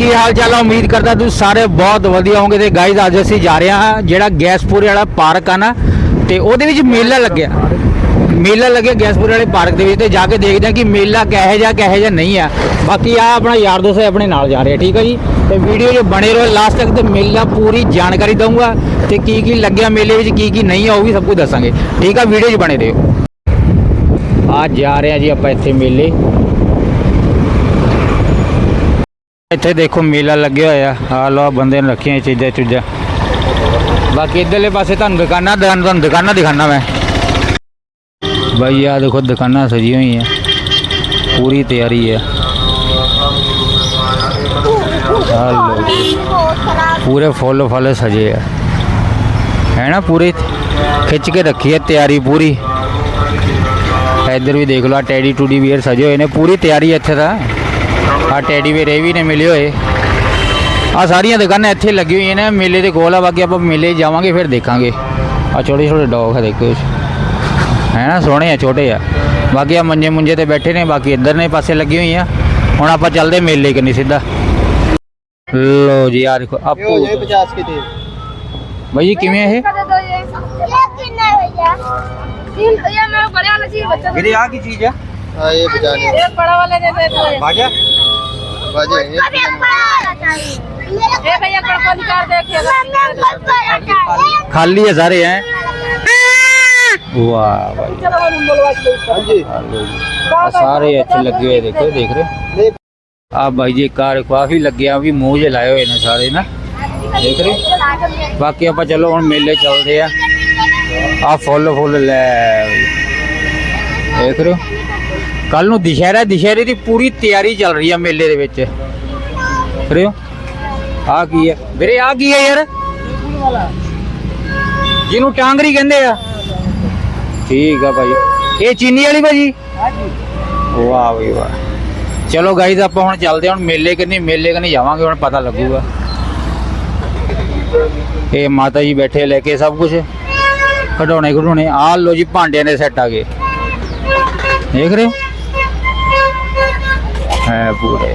ਕੀ ਹਾਲ ਚਾਲ ਆ? ਉਮੀਦ ਕਰਦਾ ਤੁਸੀਂ ਸਾਰੇ ਬਹੁਤ ਵਧੀਆ ਹੋਵੋਗੇ ਤੇ ਗਾਇਜ਼ ਅੱਜ ਅਸੀਂ ਜਾ ਰਹੇ ਹਾਂ ਜਿਹੜਾ ਗੈਸਪੁਰੇ ਵਾਲਾ ਪਾਰਕ ਆ ਨਾ, ਤੇ ਉਹਦੇ ਵਿੱਚ ਮੇਲਾ ਲੱਗਿਆ। ਮੇਲਾ ਲੱਗਿਆ ਗੈਸਪੁਰੇ ਵਾਲੇ ਪਾਰਕ ਦੇ ਵਿੱਚ ਤੇ ਜਾ ਕੇ ਦੇਖਦੇ ਹਾਂ ਕਿ ਮੇਲਾ ਕਿਹੋ ਜਿਹਾ ਕਿਹੋ ਜਿਹਾ ਨਹੀਂ ਆ। ਬਾਕੀ ਆ ਆਪਣਾ ਯਾਰ ਦੋਸਤ ਆਪਣੇ ਨਾਲ ਜਾ ਰਿਹਾ, ਠੀਕ ਆ ਜੀ? ਤੇ ਵੀਡੀਓ ਜੋ ਬਣੇ ਰਹੋ ਲਾਸਟ ਤੱਕ ਤੇ ਮੇਲਾ ਪੂਰੀ ਜਾਣਕਾਰੀ ਦਊਂਗਾ ਤੇ ਕੀ ਕੀ ਲੱਗਿਆ ਮੇਲੇ ਵਿੱਚ, ਕੀ ਕੀ ਨਹੀਂ ਆ, ਉਹ ਵੀ ਸਭ ਕੁਝ ਦੱਸਾਂਗੇ। ਠੀਕ ਆ ਵੀਡੀਓ 'ਚ ਬਣੇ ਰਹੋ। ਆ ਜਾ ਰਹੇ ਆ ਜੀ ਆਪਾਂ ਇੱਥੇ ਮੇਲੇ। ਇੱਥੇ ਦੇਖੋ ਮੇਲਾ ਲੱਗਿਆ ਹੋਇਆ। ਆ ਲੋ ਆਹ ਬੰਦੇ ਨੇ ਰੱਖੀਆਂ ਇਹ ਚੀਜ਼ਾਂ ਚੁੱਜਾਂ। ਬਾਕੀ ਇਧਰਲੇ ਪਾਸੇ ਤੁਹਾਨੂੰ ਦੁਕਾਨਾਂ, ਦੁਕਾਨ- ਤੁਹਾਨੂੰ ਦੁਕਾਨਾਂ ਦਿਖਾਣਾ ਮੈਂ। ਬਾਈ ਆ ਦੇਖੋ, ਦੁਕਾਨਾਂ ਸਜੀਆਂ ਹੋਈਆਂ। ਪੂਰੀ ਤਿਆਰੀ ਹੈ ਆ ਲੋ ਜੀ। ਪੂਰੇ ਫੁੱਲ ਫਲ ਸਜੇ ਆ। ਹੈ ਨਾ ਪੂਰੀ? ਖਿੱਚ ਕੇ ਰੱਖੀ ਹੈ ਤਿਆਰੀ ਪੂਰੀ। ਇੱਧਰ ਵੀ ਦੇਖ ਲਓ ਆ ਟੈਡੀ ਟੂਡੀ ਵੀਅਰ ਸਜੇ ਹੋਏ ਨੇ। ਪੂਰੀ ਤਿਆਰੀ ਹੈ ਇੱਥੇ ਤਾਂ। ਆ ਟੈਡੀ ਵੀਰ ਇਹ ਵੀ ਨੇ ਮਿਲੇ ਹੋਏ ਆ ਸਾਰੀਆਂ ਦੁਕਾਨਾਂ ਇੱਥੇ ਲੱਗੀ ਹੋਈਆਂ ਨੇ ਮੇਲੇ ਦੇ ਕੋਲ ਆ ਬਾਕੀ ਆਪਾਂ ਮੇਲੇ 'ਚ ਜਾਵਾਂਗੇ ਫਿਰ ਦੇਖਾਂਗੇ ਆ ਛੋਟੇ ਛੋਟੇ ਡੌਗ ਆ ਦੇਖੋ ਹੈ ਨਾ ਸੋਹਣੇ ਆ ਛੋਟੇ ਆ ਬਾਕੀ ਆ ਮੰਜੇ ਮੁੰਜੇ ਤੇ ਬੈਠੇ ਨੇ ਬਾਕੀ ਇੱਧਰ ਨੇ ਪਾਸੇ ਲੱਗੀ ਹੋਈਆਂ ਹੁਣ ਆਪਾਂ ਚੱਲਦੇ ਮੇਲੇ ਕੰਨੀ ਸਿੱਧਾ ਲੋ ਜੀ ਆ ਦੇਖੋ ਆਪੂ ये पचास के थे ਬਾਈ ਜੀ ਕਿਵੇਂ ਇਹ ये कितना है भैया तीन भैया मेरा बड़े वाला चाहिए बच्चा ਵੀਰੇ ਆ ਕੀ ਚੀਜ਼ ਆ हाँ ये पचास ये बड़ा वाला दे दे दो खाली। है सारे हैं। वाह भाई। सारे अच्छे लगे हुए देखो देख। रहे आप भाई जी कार काफ़ी लगे अभी मोजे लाए हुए ना सारे ना। देख रहे बाकी आप चलो हम मेले चलते हैं। आप फुल फुल ले। देख रहे हो? ਕੱਲ ਨੂੰ ਦੁਸ਼ਹਿਰਾ ਦੁਸ਼ਹਿਰੇ ਦੀ ਪੂਰੀ ਤਿਆਰੀ ਚੱਲ ਰਹੀ ਆ ਮੇਲੇ ਦੇ ਵਿੱਚ। ਦੇਖ ਰਹੇ ਹੋ ਆ ਕੀ ਹੈ? ਵੀਰੇ, ਆ ਕੀ ਹੈ ਯਾਰ? ਜਿਹਨੂੰ ਟਾਂਗਰੀ ਕਹਿੰਦੇ ਆ। ਠੀਕ ਆ ਭਾਈ। ਇਹ ਚੀਨੀ ਵਾਲੀ ਭਾਜੀ? ਵਾਹ ਬਈ ਵਾਹ। ਚਲੋ ਗਾਈਜ਼ ਆਪਾਂ ਹੁਣ ਚੱਲਦੇ ਹਾਂ। ਹੁਣ ਮੇਲੇ ਕਰਨੀ ਮੇਲੇ ਕਰਨੀ ਜਾਵਾਂਗੇ, ਹੁਣ ਪਤਾ ਲੱਗੂਗਾ। ਇਹ ਮਾਤਾ ਜੀ ਬੈਠੇ ਲੈ ਕੇ ਸਭ ਕੁਝ ਕਢਾਉਣੇ ਕਢਾਉਣੇ ਆ ਲੋ ਜੀ, ਭਾਂਡਿਆਂ ਦੇ ਸੈੱਟ ਆ ਗਏ। ਦੇਖ ਰਹੇ ਹੋ? ਹੈ ਪੂਰੇ।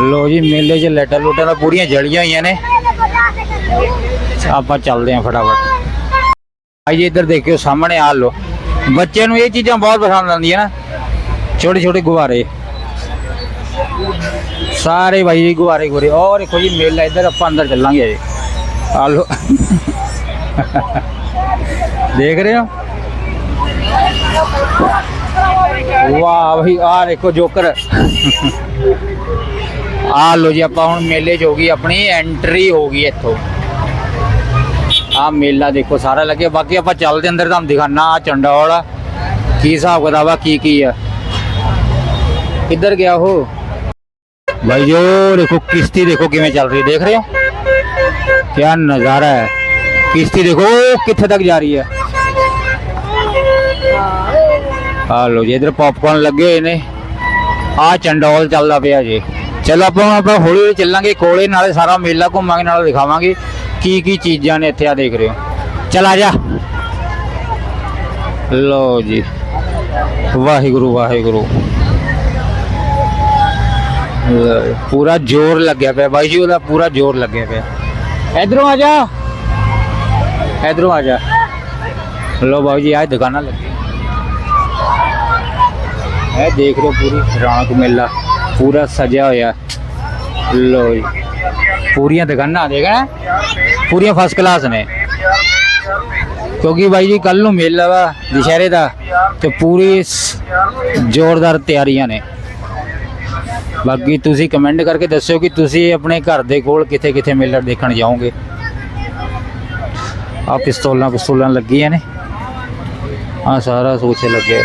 ਲੋ ਜੀ, ਮੇਲੇ 'ਚ ਲੈਟਰ ਲੂਟਾਂ ਤਾਂ ਪੂਰੀਆਂ ਜਲੀਆਂ ਹੋਈਆਂ ਨੇ। ਆਪਾਂ ਚੱਲਦੇ ਹਾਂ ਫਟਾਫਟ। ਭਾਈ ਜੀ, ਇੱਧਰ ਦੇਖਿਓ, ਸਾਹਮਣੇ ਆ ਲੋ ਬੱਚਿਆਂ ਨੂੰ ਇਹ ਚੀਜ਼ਾਂ ਬਹੁਤ ਪਸੰਦ ਆਉਂਦੀਆਂ ਨਾ। ਛੋਟੇ ਛੋਟੇ ਗੁਬਾਰੇ। ਸਾਰੇ ਭਾਈ ਜੀ, ਗੁਬਾਰੇ ਗੁਰੇ ਔਰ ਦੇਖੋ ਜੀ, ਮੇਲਾ ਇੱਧਰ ਆਪਾਂ ਅੰਦਰ ਚੱਲਾਂਗੇ ਜੀ ਆ ਲੋ ਦੇਖ ਰਹੇ ਹੋ? ਵਾਹ ਭਾਈ ਆ ਦੇਖੋ ਜੋਕਰ ਆ ਲੋ ਜੀ ਆਪਾਂ ਹੁਣ ਮੇਲੇ 'ਚ ਹੋ ਗਈ ਆਪਣੀ ਐਂਟਰੀ ਹੋ ਗਈ ਇੱਥੋਂ ਆ ਮੇਲਾ ਦੇਖੋ ਸਾਰਾ ਲੱਗਿਆ ਬਾਕੀ ਆਪਾਂ ਚੱਲਦੇ ਅੰਦਰ ਤੁਹਾਨੂੰ ਦਿਖਾਣਾ ਆ ਚੰਡੋਲ ਆ ਕੀ ਹਿਸਾਬ ਕਿਤਾਬ ਆ ਕੀ ਕੀ ਆ ਕਿੱਧਰ ਗਿਆ ਉਹ ਭਾਈ ਜੋ ਦੇਖੋ ਕਿਸ਼ਤੀ ਦੇਖੋ ਕਿਵੇਂ ਚੱਲ ਰਹੀ ਹੈ ਦੇਖ ਰਹੇ ਹੋ ਕੀ ਨਜ਼ਾਰਾ ਹੈ ਕਿਸ਼ਤੀ ਦੇਖੋ ਉਹ ਕਿੱਥੇ ਤੱਕ ਜਾ ਰਹੀ ਹੈ ਆ ਲੋ ਜੀ, ਇਧਰ ਪੌਪਕਾਰਨ ਲੱਗੇ ਹੋਏ ਨੇ। ਆ ਚੰਡੋਲ ਚੱਲਦਾ ਪਿਆ ਜੀ। ਚਲੋ ਆਪਾਂ ਆਪਾਂ ਹੌਲੀ ਹੌਲੀ ਚੱਲਾਂਗੇ ਕੋਲੇ, ਨਾਲੇ ਸਾਰਾ ਮੇਲਾ ਘੁੰਮਾਂਗੇ, ਨਾਲੇ ਦਿਖਾਵਾਂਗੇ ਕੀ ਕੀ ਚੀਜ਼ਾਂ ਨੇ ਇੱਥੇ ਆ ਦੇਖ ਰਹੇ ਹੋ। ਚਲ ਆ ਜਾ। ਲੋ ਜੀ। ਵਾਹਿਗੁਰੂ ਵਾਹਿਗੁਰੂ। ਪੂਰਾ ਜ਼ੋਰ ਲੱਗਿਆ ਪਿਆ। ਬਾਈ ਜੀ, ਉਹਦਾ ਪੂਰਾ ਜ਼ੋਰ ਲੱਗਿਆ ਪਿਆ। ਇਧਰੋਂ ਆ ਜਾ। ਇਧਰੋਂ ਆ ਜਾ। ਲੋ ਬਾਈ ਜੀ, ਆਹ ਦੁਕਾਨਾਂ ਲੱਗੀ ਇਹ ਦੇਖ ਲਓ ਪੂਰੀ ਰੌਣਕ ਮੇਲਾ, ਪੂਰਾ ਸਜਿਆ ਹੋਇਆ। ਲੋ ਜੀ, ਪੂਰੀਆਂ ਦੁਕਾਨਾਂ ਦੇਖਣਾ ਪੂਰੀਆਂ ਫਸਟ ਕਲਾਸ ਨੇ। ਕਿਉਂਕਿ ਬਾਈ ਜੀ ਕੱਲ ਨੂੰ ਮੇਲਾ ਵਾ ਦੁਸ਼ਹਿਰੇ ਦਾ, ਤੇ ਪੂਰੀ ਜ਼ੋਰਦਾਰ ਤਿਆਰੀਆਂ ਨੇ। ਬਾਕੀ ਤੁਸੀਂ ਕਮੈਂਟ ਕਰਕੇ ਦੱਸਿਓ ਕਿ ਤੁਸੀਂ ਆਪਣੇ ਘਰ ਦੇ ਕੋਲ ਕਿੱਥੇ ਕਿੱਥੇ ਮੇਲਾ ਦੇਖਣ ਜਾਓਗੇ। ਆ ਪਿਸਤੌਲਾਂ ਪਿਸਤੌਲਾਂ ਲੱਗੀਆਂ ਨੇ। ਆ ਸਾਰਾ ਸੋਚ ਲੱਗਿਆ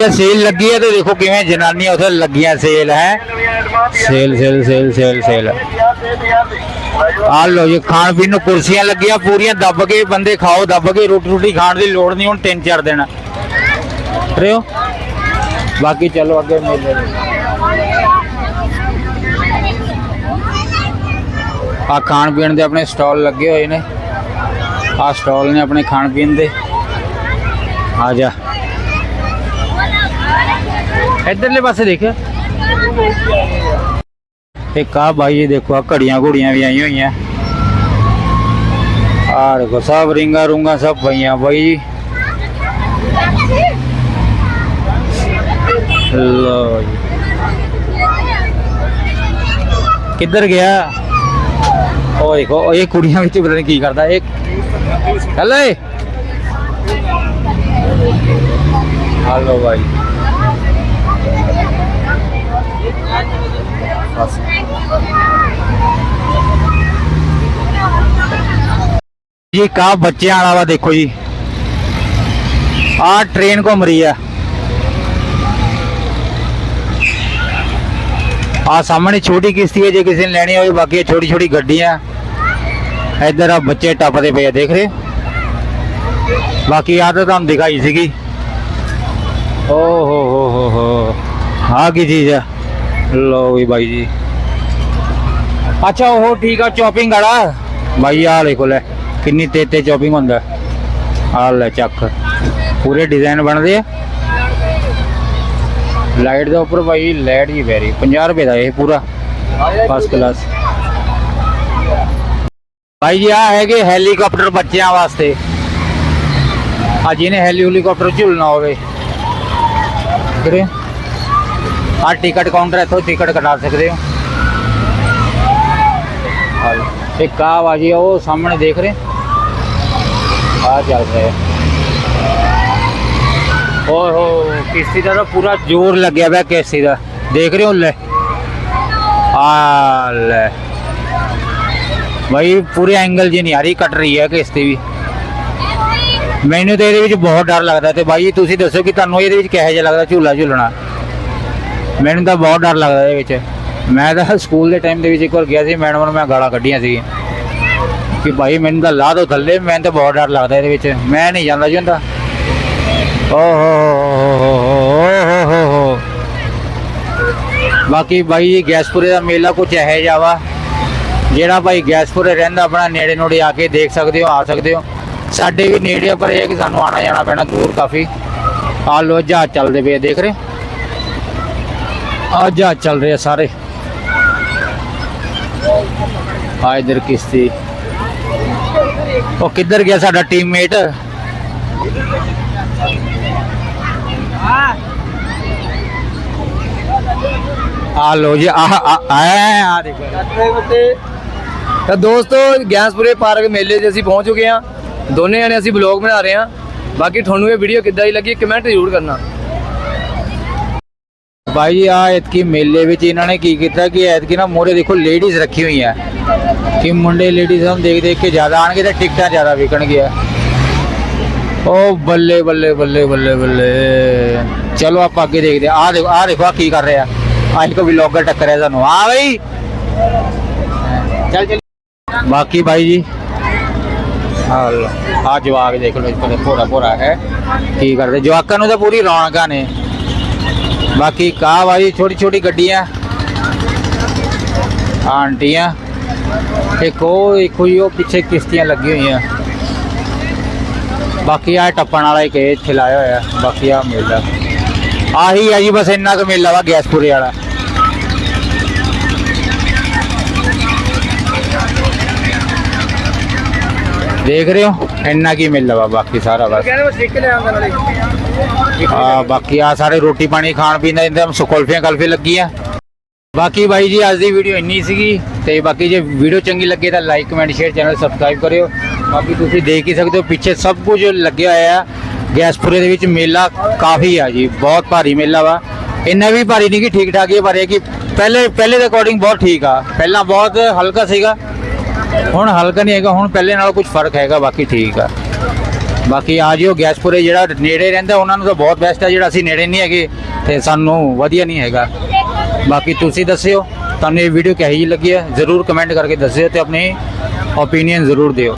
ਇਹ ਸੇਲ ਲੱਗੀ ਹੈ ਤੇ ਦੇਖੋ ਕਿਵੇਂ ਜਨਾਨੀਆਂ ਉਥੇ ਲੱਗੀਆਂ ਸੇਲ, ਹੈ? Sale sale sale sale sale. ਆ ਲੋ ਜੀ, ਖਾਣ ਪੀਣ ਨੂੰ ਕੁਰਸੀਆਂ ਲੱਗੀਆਂ ਪੂਰੀਆਂ, ਦੱਬ ਕੇ ਬੰਦੇ ਖਾਓ, ਦੱਬ ਕੇ ਰੋਟੀ ਰੋਟੀ ਖਾਣ ਦੀ ਲੋੜ ਨਹੀਂ ਹੁਣ ਤਿੰਨ ਚਾਰ ਦਿਨ। ਰਿਓ? ਬਾਕੀ ਚਲੋ ਅੱਗੇ ਮੇਲੇ ਆ ਖਾਣ ਪੀਣ ਦੇ ਆਪਣੇ ਸਟਾਲ ਲੱਗੇ ਹੋਏ ਨੇ। ਆ ਸਟਾਲ ਨੇ ਆਪਣੇ ਖਾਣ ਪੀਣ ਦੇ। ਆ ਜਾ। ਇਧਰਲੇ ਪਾਸੇ ਦੇਖ ਇੱਕ ਆ ਬਾਈ ਜੀ ਦੇਖੋ ਆ ਘੜੀਆਂ ਘੋੜੀਆਂ ਵੀ ਆਈਆਂ ਹੋਈਆਂ ਆ ਦੇਖੋ ਸਭ ਰਿੰਗਾ ਰੂੰਗਾ ਸਭ ਪਈਆਂ ਬਾਈ ਜੀ ਲਓ ਜੀ ਕਿੱਧਰ ਗਿਆ ਉਹ ਦੇਖੋ ਉਹ ਇਹ ਕੁੜੀਆਂ ਵਿੱਚ ਪਤਾ ਨਹੀਂ ਕੀ ਕਰਦਾ ਇਹ ਹਲੇ ਹਲੋ ਭਾਈ ਬਸ ਜੀ ਕਾ ਬੱਚਿਆਂ ਵਾਲਾ ਵਾ ਦੇਖੋ ਜੀ ਆ ਟ੍ਰੇਨ ਘੁੰਮ ਰਹੀ ਆ ਆ ਸਾਹਮਣੇ ਛੋਟੀ ਕਿਸ਼ਤੀ ਹੈ ਜੇ ਕਿਸੇ ਨੇ ਲੈਣੀ ਹੋਵੇ ਬਾਕੀ ਛੋਟੀ ਛੋਟੀ ਗੱਡੀਆਂ ਇੱਧਰ ਆ ਬੱਚੇ ਟੱਪਦੇ ਪਏ ਆ ਦੇਖ ਰਹੇ ਬਾਕੀ ਆ ਤਾਂ ਤੁਹਾਨੂੰ ਦਿਖਾਈ ਸੀਗੀ ਓ ਹੋ ਹੋ ਹੋ ਹੋ ਆ ਕੀ ਚੀਜ਼ ਆ ਲੋ ਵੀ ਬਾਈ ਜੀ। ਅੱਛਾ, ਉਹ ਠੀਕ ਆ ਚੌਪਿੰਗ ਵਾਲਾ। ਬਾਈ ਆ ਦੇਖੋ ਲੈ, ਕਿੰਨੀ ਤੇਜ਼ ਤੇ ਚੌਪਿੰਗ ਹੁੰਦਾ। ਆ ਲੈ ਚੱਕ। ਪੂਰੇ ਡਿਜ਼ਾਈਨ ਬਣਦੇ ਆ। ਲਾਈਟ ਦੇ ਉੱਪਰ ਭਾਈ ਲਾਈਟ ਹੀ ਵੈਰੀ 50 ਰੁਪਏ ਦਾ ਇਹ ਪੂਰਾ। ਫਸਟ ਕਲਾਸ ਭਾਈ ਜੀ ਆ ਹੈਗੇ ਹੈਲੀਕਾਪਟਰ ਬੱਚਿਆਂ ਵਾਸਤੇ। ਆ ਜਿਹਨੇ ਹੈਲੀਕਾਪਟਰ ਝੁਲਣਾ ਹੋਵੇ। ਕਰੇ ਆ ਟਿਕਟ ਕਾਊਂਟਰ ਇੱਥੋਂ ਟਿਕਟ ਕਟਾ ਸਕਦੇ ਹੋ। ਆ ਲਓ। ਇੱਕ ਉਹ ਸਾਹਮਣੇ ਦੇਖ ਰਹੇ। ਆ ਚੱਲ ਰਿਹਾ ਓਏ ਹੋ ਕਿਸ਼ਤੀ ਦਾ ਪੂਰਾ ਜ਼ੋਰ ਲੱਗਿਆ ਪਿਆ ਕਿਸ਼ਤੀ ਦਾ। ਦੇਖ ਰਹੇ ਹੋ, ਲੈ। ਆ ਲੈ। ਭਾਈ ਪੂਰੇ ਐਂਗਲ ਜੀ ਨਹੀਂ ਆ ਰਹੀ, ਕੱਟ ਰਹੀ ਹੈ ਕਿਸ਼ਤੀ ਵੀ। ਮੈਨੂੰ ਤੇ ਇਹਦੇ ਵਿੱਚ ਬਹੁਤ ਡਰ ਲੱਗਦਾ ਤੇ ਬਾਈ, ਤੁਸੀਂ ਦੱਸੋ ਕਿ ਤੁਹਾਨੂੰ ਇਹਦੇ ਵਿੱਚ ਕਿਹੋ ਜਿਹਾ ਲੱਗਦਾ ਝੂਲਾ ਝੂਲਣਾ? ਮੈਨੂੰ ਤਾਂ ਬਹੁਤ ਡਰ ਲੱਗਦਾ ਇਹਦੇ ਵਿੱਚ। ਮੈਂ ਤਾਂ ਸਕੂਲ ਦੇ ਟਾਈਮ ਦੇ ਵਿੱਚ ਇੱਕ ਵਾਰ ਗਿਆ ਸੀ, ਮੈਡਮ ਨੂੰ ਮੈਂ ਗਾਲਾਂ ਕੱਢੀਆਂ ਸੀ। ਕਿ ਭਾਈ ਮੈਨੂੰ ਤਾਂ ਲਾ ਦੋ ਥੱਲੇ, ਮੈਨੂੰ ਤਾਂ ਬਹੁਤ ਡਰ ਲੱਗਦਾ ਇਹਦੇ ਵਿੱਚ। ਮੈਂ ਨਹੀਂ ਜਾਂਦਾ ਜੀ ਹੁੰਦਾ। ਓ ਬਾਕੀ ਬਾਈ ਜੀ, ਗੈਸਪੁਰੇ ਦਾ ਮੇਲਾ ਕੁਝ ਇਹੋ ਜਿਹਾ ਵਾ, ਜਿਹੜਾ ਭਾਈ ਗੈਸਪੁਰੇ ਰਹਿੰਦਾ, ਆਪਣਾ ਨੇੜੇ ਨੋੜੇ ਆ ਕੇ ਦੇਖ ਸਕਦੇ ਹੋ, ਆ ਸਕਦੇ ਹੋ। ਸਾਡੇ ਵੀ ਨੇੜੇ ਪਰ ਇਹ ਕਿ ਸਾਨੂੰ ਆਣਾ ਜਾਣਾ ਪੈਣਾ ਦੂਰ ਕਾਫੀ। ਆ ਲੋ ਜਹਾਜ਼ ਚੱਲਦੇ ਪਏ ਦੇਖ ਰਹੇ ਆ ਜਹਾਜ਼ ਚੱਲ ਰਹੇ ਆ ਸਾਰੇ। ਆ ਇਧਰ ਕਿਸ਼ਤੀ। ਉਹ ਕਿੱਧਰ ਗਿਆ ਸਾਡਾ ਟੀਮਮੇਟ ਆ ਲੋ ਜੀ ਆ ਆ ਆ ਦੇਖੋ। ਤਾਂ ਦੋਸਤੋ ਗਿਆਸਪੁਰੇ ਪਾਰਕ ਮੇਲੇ 'ਚ ਅਸੀਂ ਪਹੁੰਚ ਚੁੱਕੇ ਹਾਂ। ਦੋਨੇ ਜਣੇ ਅਸੀਂ ਬਲੌਗ ਬਣਾ ਰਹੇ ਹਾਂ। ਬਾਕੀ ਤੁਹਾਨੂੰ ਇਹ ਵੀਡੀਓ ਕਿੱਦਾਂ ਦੀ ਲੱਗੀ ਕਮੈਂਟ ਜ਼ਰੂਰ ਕਰਨਾ। ਭਾਈ ਜੀ ਆ ਐਤਕੀ ਮੇਲੇ ਵਿੱਚ ਇਹਨਾਂ ਨੇ ਕੀ ਕੀਤਾ ਕਿ ਐਤਕੀ ਨਾ ਮੋਰੇ ਦੇਖੋ ਲੇਡੀਜ਼ ਰੱਖੀ ਹੋਈਆਂ ਕਿ ਮੁੰਡੇ ਲੇਡੀਜ਼ ਨੂੰ ਦੇਖ ਦੇਖ ਕੇ ਜ਼ਿਆਦਾ ਆਣਗੇ ਤੇ ਟਿਕਟਾਂ ਜ਼ਿਆਦਾ ਵਿਕਣਗੀਆਂ। ਉਹ ਬੱਲੇ ਬੱਲੇ ਬੱਲੇ ਬੱਲੇ ਬੱਲੇ। ਚਲੋ ਆਪਾਂ ਅੱਗੇ ਦੇਖਦੇ ਆ ਦੇਖੋ ਆ ਦੇਖੋ ਆਹ ਕੀ ਕਰ ਰਿਹਾ। ਅੱਜ ਕੋ ਵਲੌਗਰ ਟੱਕਰਿਆ ਸਾਨੂੰ। ਆ ਬਈ। ਚੱਲ ਚੱਲ। ਬਾਕੀ ਭਾਈ ਜੀ। ਆ ਜਵਾਕ ਦੇਖ ਲਓ ਇੱਥੇ ਭੋਰਾ ਭੋਰਾ ਹੈ। ਕੀ ਕਰਦੇ? ਜਵਾਕਾਂ ਨੂੰ ਤਾਂ ਪੂਰੀ ਰੌਣਕਾਂ ਨੇ। ਬਾਕੀ ਕਾ ਵਾਲੀ ਛੋਟੀ ਛੋਟੀ ਗੱਡੀਆਂ, ਆਂਟੀਆਂ, ਇੱਕ ਉਹ, ਇੱਕ ਹੋਈ ਉਹ ਪਿੱਛੇ ਕਿਸ਼ਤੀਆਂ ਲੱਗੀ ਹੋਈਆਂ। ਬਾਕੀ ਆ ਟੱਪਣ ਵਾਲਾ ਇੱਕ ਇਹ ਇੱਥੇ ਲਾਇਆ ਹੋਇਆ, ਬਾਕੀ ਆ ਮੇਲਾ। ਆਹੀ ਆ ਜੀ, ਬਸ ਇੰਨਾ ਕੁ ਮੇਲਾ ਵਾ, ਗੈਸਪੁਰੇ ਵਾਲਾ। ਦੇਖ ਰਹੇ ਹੋ? ਇੰਨਾ ਕੀ ਮੇਲਾ ਵਾ ਬਾਕੀ ਸਾਰਾ ਬਸ। ਕਹਿੰਦੇ ਬਸ ਇੱਕ ਲੈ ਆਉਂਦਾ ਨਾਲੇ। ਆ ਬਾਕੀ ਆ ਸਾਰੇ ਰੋਟੀ ਪਾਣੀ ਖਾਣ ਪੀਣ ਦਾ ਇੰਤਜ਼ਾਮ ਸੁਕਲਫੀਆਂ ਕਲਫੇ ਲੱਗੀਆਂ। ਬਾਕੀ ਬਾਈ ਜੀ ਅੱਜ ਦੀ ਵੀਡੀਓ ਇੰਨੀ ਸੀਗੀ ਤੇ ਬਾਕੀ ਜੇ ਵੀਡੀਓ ਚੰਗੀ ਲੱਗੇ ਤਾਂ like comment share channel subscribe ਕਰਿਓ। ਬਾਕੀ ਤੁਸੀਂ ਦੇਖ ਹੀ ਸਕਦੇ ਹੋ ਪਿੱਛੇ ਸਭ ਕੁਝ ਲੱਗਿਆ ਹੋਇਆ ਆ ਗੈਸਪੁਰੇ ਦੇ ਵਿੱਚ ਮੇਲਾ ਕਾਫੀ ਆ ਜੀ ਬਹੁਤ ਭਾਰੀ ਮੇਲਾ ਵਾ। ਇੰਨਾ ਵੀ ਭਾਰੀ ਨਹੀਂ ਕਿ ਠੀਕ ਠਾਕ ਹੀ ਆ, ਪਰ ਇਹ ਕਿ ਪਹਿਲੇ ਪਹਿਲੇ ਦੇ ਅਕੋਰਡਿੰਗ ਬਹੁਤ ਠੀਕ ਆ। ਪਹਿਲਾਂ ਬਹੁਤ ਹਲਕਾ ਸੀਗਾ। ਹੁਣ ਹਲਕਾ ਨਹੀਂ ਹੈਗਾ, ਹੁਣ ਪਹਿਲੇ ਨਾਲੋਂ ਕੁਝ ਫ਼ਰਕ ਹੈਗਾ, ਬਾਕੀ ਠੀਕ ਆ। ਬਾਕੀ ਆ ਜਿਓ ਗੈਸਪੁਰੇ ਜਿਹੜਾ ਨੇੜੇ ਰਹਿੰਦਾ, ਉਹਨਾਂ ਨੂੰ ਤਾਂ ਬਹੁਤ ਬੈਸਟ ਆ, ਜਿਹੜਾ ਅਸੀਂ ਨੇੜੇ ਨਹੀਂ ਹੈਗੇ, ਤੇ ਸਾਨੂੰ ਵਧੀਆ ਨਹੀਂ ਹੈਗਾ। ਬਾਕੀ ਤੁਸੀਂ ਦੱਸਿਓ, ਤੁਹਾਨੂੰ ਇਹ ਵੀਡੀਓ ਕਿਹੋ ਜਿਹੀ ਲੱਗੀ ਹੈ ਜ਼ਰੂਰ ਕਮੈਂਟ ਕਰਕੇ ਦੱਸਿਓ ਤੇ ਆਪਣੀ ਓਪੀਨੀਅਨ ਜ਼ਰੂਰ ਦਿਓ।